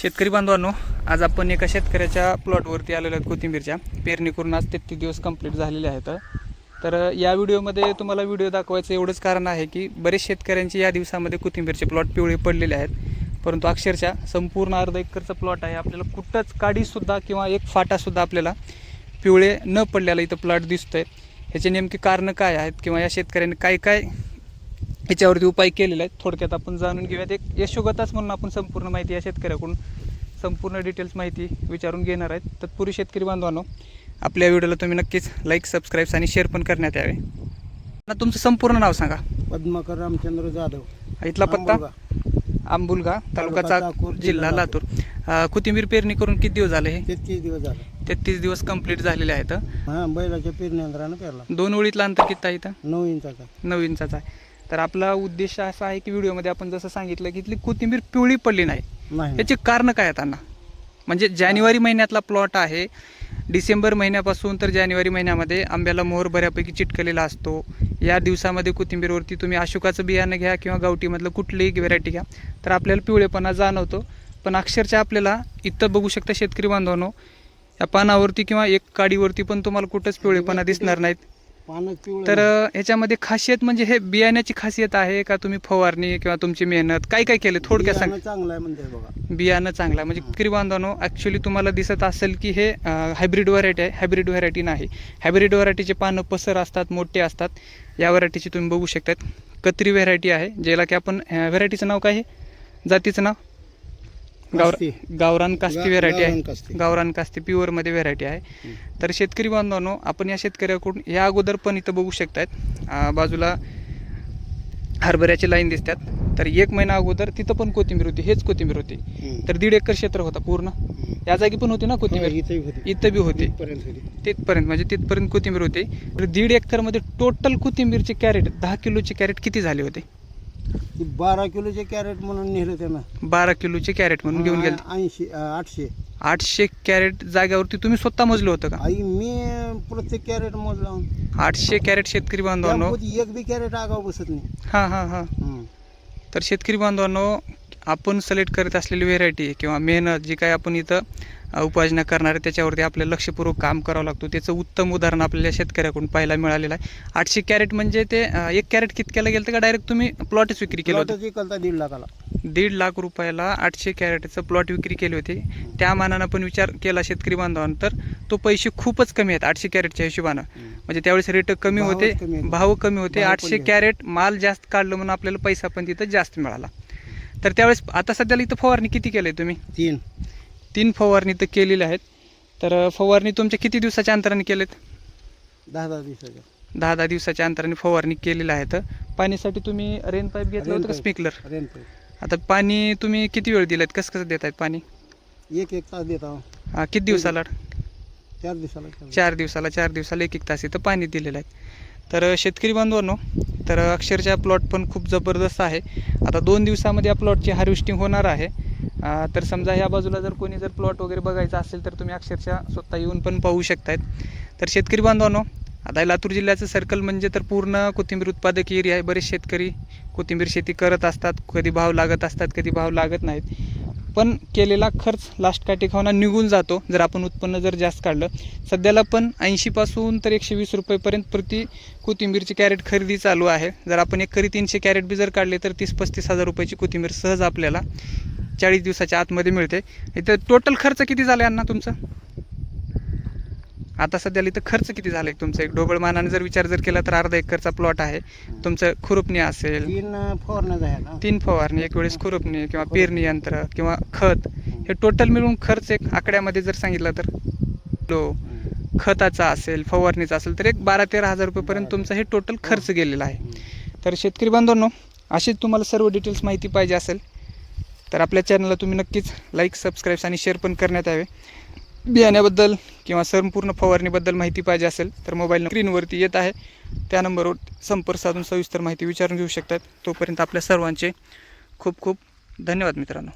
शेतकरी बांधवांनो आज आपण एका शेतकऱ्याच्या प्लॉटवरती आलेलो आहेत कोथिंबीरच्या. पेरणी करून आज तेहतीस दिवस कंप्लीट झालेले आहेत. तर या व्हिडिओमध्ये तुम्हाला व्हिडिओ दाखवायचं एवढंच कारण आहे की बरेच शेतकऱ्यांचे या दिवसामध्ये कोथिंबीरचे प्लॉट पिवळे पडलेले आहेत. परंतु अक्षरशः संपूर्ण अर्धा एकरचा प्लॉट आहे. आपल्याला कुठंच काडीसुद्धा किंवा एक फाटासुद्धा आपल्याला पिवळे न पडलेला इथं प्लॉट दिसतोय. ह्याचे नेमके कारणं काय आहेत किंवा या शेतकऱ्यांनी काय काय याच्यावरती उपाय केलेले आहेत. थोडक्यात आपण जाणून घेऊयात. एक यशोगताच म्हणून आपण संपूर्ण माहिती या शेतकऱ्याकडून संपूर्ण डिटेल्स माहिती विचारून घेणार आहेत. तत्पूर्वी शेतकरी बांधवांनो आपल्या व्हिडिओला तुम्ही नक्कीच लाईक सबस्क्राईब्स आणि शेअर पण करण्यात यावे. तुमचं संपूर्ण नाव सांगा. पद्माकर रामचंद्र जाधव. इथला पत्ता. आंबुलगा तालुका चाकूर जिल्हा लातूर. कोथिंबीर पेरणी करून किती दिवस झाले हे? तेहतीस दिवस झाले. तेहतीस दिवस कंप्लीट झालेले आहेत बैलाच्या पेरणी पेरला. दोन ओळीतलं अंतर किती आहे इथं? नऊ इंचाचा नऊ इंचाचा आहे. तर आपला उद्देश असा आहे की व्हिडिओमध्ये आपण जसं सांगितलं की इथली कोथिंबीर पिवळी पडली नाही. याची कारण काय आहेत अण्णा? म्हणजे जानेवारी महिन्यातला प्लॉट आहे. डिसेंबर महिन्यापासून तर जानेवारी महिन्यामध्ये आंब्याला मोहर बऱ्यापैकी चिटकलेला असतो. या दिवसामध्ये कोथिंबीरवरती तुम्ही अशोकाचं बियाणं घ्या किंवा गावठीमधलं कुठलीही व्हरायटी घ्या. तर आपल्याला पिवळेपणा जाणवतो. पण अक्षरशः आपल्याला इथं बघू शकता शेतकरी बांधवांनो या पानावरती किंवा एक काडीवरती पण तुम्हाला कुठंच पिवळेपणा दिसणार नाहीत. पानं पिवळं तर ह्याच्यामध्ये खासियत म्हणजे हे बियाण्याची खासियत आहे का तुम्ही फवारणी किंवा तुमची मेहनत? काय काय केलं? थोडक्यात सांग. बियाणं चांगलं आहे म्हणते बघा. बियाणं चांगलं आहे. म्हणजे शेतकरी बांधवांनो ॲक्च्युली तुम्हाला दिसत असेल की हे हायब्रिड व्हरायटी आहे. हायब्रिड व्हरायटी नाही. हायब्रिड व्हरायटीचे पानं पसर असतात मोठे असतात. या व्हरायटीची तुम्ही बघू शकतात. कत्री व्हरायटी आहे ज्याला की आपण व्हरायटीचं नाव काय आहे? जातीचं नाव? गावर कास्ती. गावरान कास्ती गा- व्हरायटी गावरान आहे कास्ती. गावरान कास्ती प्युअरमध्ये व्हरायटी आहे. तर शेतकरी बांधवांनो आपण या शेतकऱ्याकडून या अगोदर पण इथं बघू शकतायत. आ, बाजूला हरभऱ्याची लाईन दिसतात. तर एक महिना अगोदर तिथं पण कोथिंबीर होती. हेच कोथिंबीर होती. हम्म. तर दीड एकर क्षेत्र होता पूर्ण. या जागी पण होती ना हो, कोथिंबीर इथंही होती. इथं बी होती. इथपर्यंत होती. तिथपर्यंत म्हणजे तिथपर्यंत कोथिंबीर होती. तर दीड एकरमध्ये टोटल कोथिंबीरचे कॅरेट दहा किलोचे कॅरेट किती झाले होते? ती बारा किलोचे कॅरेट म्हणून नेलं त्यानं. बारा किलोचे कॅरेट म्हणून घेऊन गेले ऐंशी आठशे. आठशे कॅरेट जाग्यावरती तुम्ही स्वतः मोजलं होतं का? आई मी प्रत्येक कॅरेट मोजला. आठशे कॅरेट शेतकरी बांधवांनो. त्यामध्ये एक बी कॅरेट आगाव बसत नाही. हां हां हां. हम्म. तर शेतकरी बांधवांनो आपण सिलेक्ट करत असलेली व्हेरायटी किंवा मेहनत जी काय आपण इथं उपाययोजना करणार आहे त्याच्यावरती आपल्याला लक्षपूर्वक काम करावं लागतं. त्याचं उत्तम उदाहरण आपल्याला शेतकऱ्याकडून पाहायला मिळालेलं आहे. आठशे कॅरेट म्हणजे ते एक कॅरेट कितक्याला गेलं तर का डायरेक्ट तुम्ही प्लॉटच विक्री केलं होतं? दीड लाखाला. दीड लाख रुपयाला आठशे कॅरेटचं प्लॉट विक्री केली होती. त्या मानानं पण विचार केला शेतकरी बांधवांना तर तो पैसे खूपच कमी आहेत आठशे कॅरेटच्या हिशोबानं. म्हणजे त्यावेळेस रेट कमी होते. भाव कमी होते. आठशे. कॅरेट माल जास्त काढलं म्हणून आपल्याला पैसा पण तिथं जास्त मिळाला. तर त्यावेळेस आता सध्याला इथं फवारणी किती केली तुम्ही? तीन. तीन फवारणी तर केलेल्या आहेत. तर फवारणी तुमच्या किती दिवसाच्या अंतराने केलेत? दहा दहा दिवसाच्या. दहा दहा दिवसाच्या अंतराने फवारणी केलेल्या आहेत. पाण्यासाठी तुम्ही रेन पाईप घेतलं होतं का. स्प्रिंकलर रेंट आता पाणी तुम्ही किती वेळ दिलात कसं कसं देत आहेत पाणी? एक एक तास देता हा, किती दिवसाला? चार दिवसाला. चार दिवसाला चार दिवसाला एक एक तास इथं पाणी दिलेलं आहे. तर शेतकरी बांधवांनो तर अक्षरशः प्लॉट पण खूप जबरदस्त आहे. आता दोन दिवसामध्ये या प्लॉटची हार्वेस्टिंग होणार आहे. तर समजा ह्या बाजूला जर कोणी जर प्लॉट वगैरे बघायचा असेल तर तुम्ही अक्षरशः स्वतः येऊन पण पाहू शकतायत. तर शेतकरी बांधवांनो आता लातूर जिल्ह्याचं सर्कल म्हणजे तर पूर्ण कोथिंबीर उत्पादक एरिया आहे. बरेच शेतकरी कोथिंबीर शेती करत असतात कधी भाव लागत असतात कधी भाव लागत नाहीत. पण केलेला खर्च लास्ट काठी खावणा निघून जातो. जर आपण उत्पन्न जर जास्त काढलं सध्याला पण ऐंशीपासून तर एकशे वीस रुपयेपर्यंत प्रति कोथिंबीरची कॅरेट खरेदी चालू आहे. जर आपण एक करी तीनशे कॅरेट बी जर काढले तर तीस पस्तीस हजार रुपयाची कोथिंबीर सहज आपल्याला चाळीस दिवसाच्या आतमध्ये मिळते. इथं टोटल खर्च किती झाला अण्णा तुमचा? आता सध्याला इथं खर्च किती झाला तुमचा? एक ढोबळ मानाने जर विचार जर केला तर अर्धा एकरचा प्लॉट आहे. तुमचं खुरपणी असेल. तीन फवारण्या तीन फवारणी एक वेळेस खुरपणी किंवा पेरणी यंत्र किंवा खत. हे टोटल मिळून खर्च एक आकड्यामध्ये जर सांगितलं तर. तो खताचा असेल फवारणीचा असेल तर एक बारा तेरा हजार रुपयेपर्यंत तुमचा हे टोटल खर्च गेलेला आहे. तर शेतकरी बांधवांनो अशीच तुम्हाला सर्व डिटेल्स माहिती पाहिजे असेल तर आपल्या चॅनलला तुम्ही नक्कीच लाईक सबस्क्राईब आणि शेअर पण करण्यात यावे. बियाण्याबद्दल किंवा संपूर्ण फवारणीबद्दल माहिती पाहिजे असेल तर मोबाईल स्क्रीनवरती येत आहे. त्या नंबरवर संपर्क साधून सविस्तर माहिती विचारून घेऊ शकतात. तोपर्यंत आपल्या सर्वांचे खूप खूप धन्यवाद मित्रांनो.